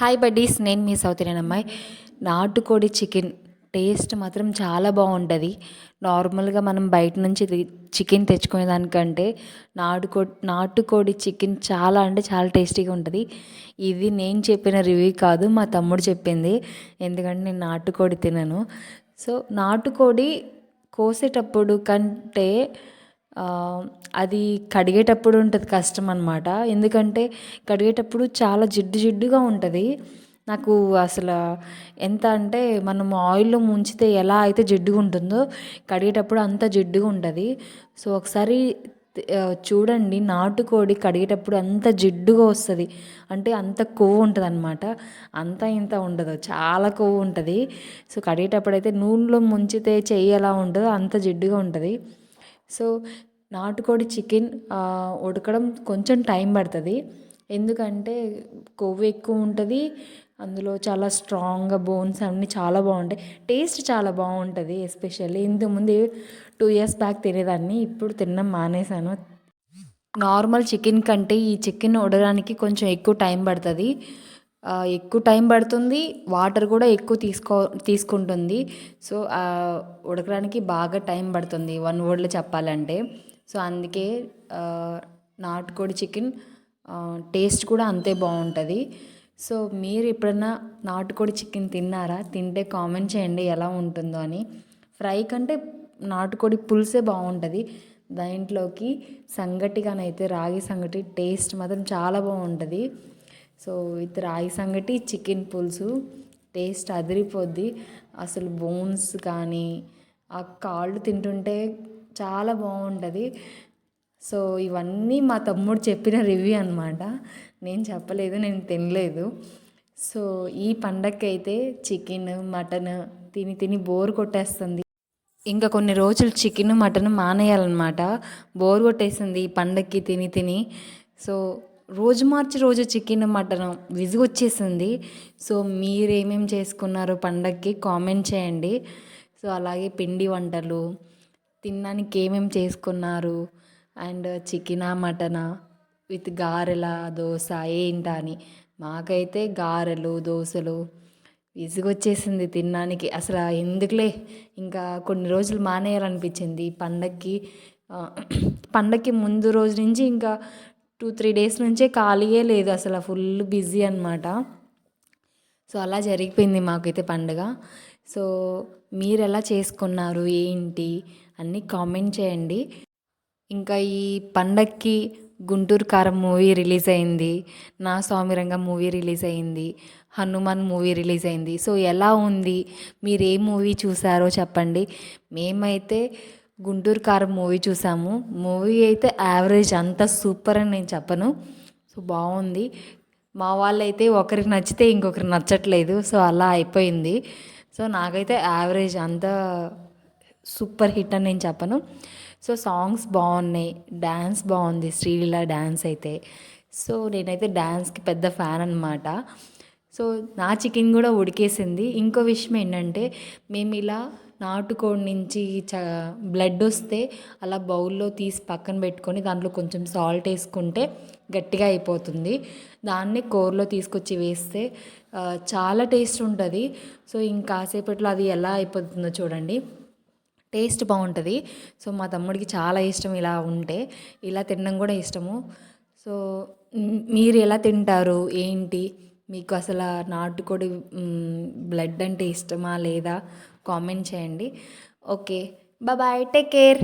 Hi buddies నేను మీ south Indian అమ్మాయి. నాటుకోడి చికెన్ టేస్ట్ మాత్రం చాలా బాగుంటుంది. నార్మల్గా మనం బయట నుంచి చికెన్ తెచ్చుకునే దానికంటే నాటుకో నాటుకోడి చికెన్ చాలా అంటే చాలా టేస్టీగా ఉంటుంది. ఇది నేను చెప్పిన రివ్యూ కాదు మా తమ్ముడు చెప్పింది. ఎందుకంటే నేను నాటుకోడి తినను. సో నాటుకోడి కోసేటప్పుడు కంటే అది కడిగేటప్పుడు ఉంటుంది కష్టం అనమాట ఎందుకంటే కడిగేటప్పుడు చాలా జిడ్డు జిడ్డుగా ఉంటుంది. నాకు అసలు ఎంత అంటే మనం ఆయిల్లో ముంచితే ఎలా అయితే జిడ్డుగా ఉంటుందో కడిగేటప్పుడు అంత జిడ్డుగా ఉంటుంది. సో ఒకసారి చూడండి నాటుకోడి కడిగేటప్పుడు అంత జిడ్డుగా వస్తుంది. అంటే అంత కొవ్వు ఉంటుంది అనమాట అంత ఇంత ఉండదు. చాలా కొవ్వు ఉంటుంది. సో కడిగేటప్పుడు అయితే నూనెలో ముంచితే చెయ్యి ఎలా ఉంటుందో అంత జిడ్డుగా ఉంటుంది. సో నాటుకోడి చికెన్ ఉడకడం కొంచెం టైం పడుతుంది. ఎందుకంటే కొవ్వు ఎక్కువ ఉంటుంది అందులో చాలా స్ట్రాంగ్గా బోన్స్ అన్నీ చాలా బాగుంటాయి. టేస్ట్ చాలా బాగుంటుంది ఎస్పెషల్లీ ఇంతకుముందు టూ ఇయర్స్ బ్యాక్ తినేదాన్ని ఇప్పుడు తినడం మానేశాను. నార్మల్ చికెన్ కంటే ఈ చికెన్ ఉడడానికి కొంచెం ఎక్కువ టైం పడుతుంది. ఎక్కువ టైం పడుతుంది వాటర్ కూడా ఎక్కువ తీసుకో తీసుకుంటుంది. సో ఉడకడానికి బాగా టైం పడుతుంది వన్ వర్డ్లో చెప్పాలంటే. సో అందుకే నాటుకోడి చికెన్ టేస్ట్ కూడా అంతే బాగుంటుంది. సో మీరు ఎప్పుడన్నా నాటుకోడి చికెన్ తిన్నారా? తింటే కామెంట్ చేయండి ఎలా ఉంటుందో అని. ఫ్రై కంటే నాటుకోడి పులుసే బాగుంటుంది. దాంట్లోకి సంగటిగానైతే రాగి సంగటి టేస్ట్ మాత్రం చాలా బాగుంటుంది. సో విత్ రాగి సంగటి చికెన్ పులుసు టేస్ట్ అదిరిపోద్ది. అసలు బోన్స్ కానీ ఆ కాళ్ళు తింటుంటే చాలా బాగుంటుంది. సో ఇవన్నీ మా తమ్ముడు చెప్పిన రివ్యూ అనమాట నేను చెప్పలేదు నేను తినలేదు. సో ఈ పండగకి అయితే చికెన్ మటన్ తిని తిని బోర్ కొట్టేస్తుంది. ఇంకా కొన్ని రోజులు చికెన్ మటన్ మానేయాలన్నమాట. బోర్ కొట్టేసింది ఈ పండగకి తిని తిని. సో రోజు మార్చి రోజు చికెన్ మటన్ విసుగు వచ్చేసింది. సో మీరేమేమి చేసుకున్నారు పండగకి కామెంట్ చేయండి. సో అలాగే పిండి వంటలు తినడానికి ఏమేమి చేసుకున్నారు అండ్ చికెనా మటనా విత్ గారెల దోశ ఏంటా అని. మాకైతే గారెలు దోశలు విసుగొచ్చేసింది తినడానికి. అసలు ఎందుకులే? ఇంకా కొన్ని రోజులు మానేయాలనిపించింది. పండక్కి పండక్కి ముందు రోజు నుంచి ఇంకా టూ త్రీ డేస్ నుంచే ఖాళీయే లేదు అసలు ఫుల్ బిజీ అనమాట సో అలా జరిగిపోయింది మాకైతే పండుగ. సో మీరు ఎలా చేసుకున్నారు ఏంటి అన్నీ కామెంట్ చేయండి. ఇంకా ఈ పండక్కి గుంటూరు కారం మూవీ రిలీజ్ అయింది నా స్వామిరంగ మూవీ రిలీజ్ అయింది హనుమాన్ మూవీ రిలీజ్ అయింది. సో ఎలా ఉంది మీరు ఏ మూవీ చూసారో చెప్పండి. మేమైతే గుంటూరు కారం మూవీ చూసాము. మూవీ అయితే యావరేజ్ అంత సూపర్ అని నేను చెప్పను. సో బాగుంది. మా వాళ్ళైతే ఒకరికి నచ్చితే ఇంకొకరికి నచ్చట్లేదు. సో అలా అయిపోయింది. సో నాకైతే యావరేజ్ అంత సూపర్ హిట్ అని నేను చెప్పను. సో సాంగ్స్ బాగున్నాయి. డ్యాన్స్ బాగుంది. శ్రీలీల డ్యాన్స్ అయితే. సో నేనైతే డ్యాన్స్కి పెద్ద ఫ్యాన్ అనమాట సో నా చికెన్ కూడా ఉడికేసింది. ఇంకో విషయం ఏంటంటే మేము ఇలా నాటుకోడి నుంచి చ బ్లడ్ వస్తే అలా బౌల్లో తీసి పక్కన పెట్టుకొని దాంట్లో కొంచెం సాల్ట్ వేసుకుంటే గట్టిగా అయిపోతుంది. దాన్ని కూరలో తీసుకొచ్చి వేస్తే చాలా టేస్ట్ ఉంటుంది. సో ఇంకాసేపట్లో అది ఎలా అయిపోతుందో చూడండి. టేస్ట్ బాగుంటుంది. సో మా తమ్ముడికి చాలా ఇష్టం ఇలా ఉంటే. ఇలా తినడం కూడా ఇష్టము. సో మీరు ఎలా తింటారు? ఏంటి? మీకు అసలు నాటుకోడి బ్లడ్ అంటే ఇష్టమా లేదా కామెంట్ చేయండి. Okay bye take care.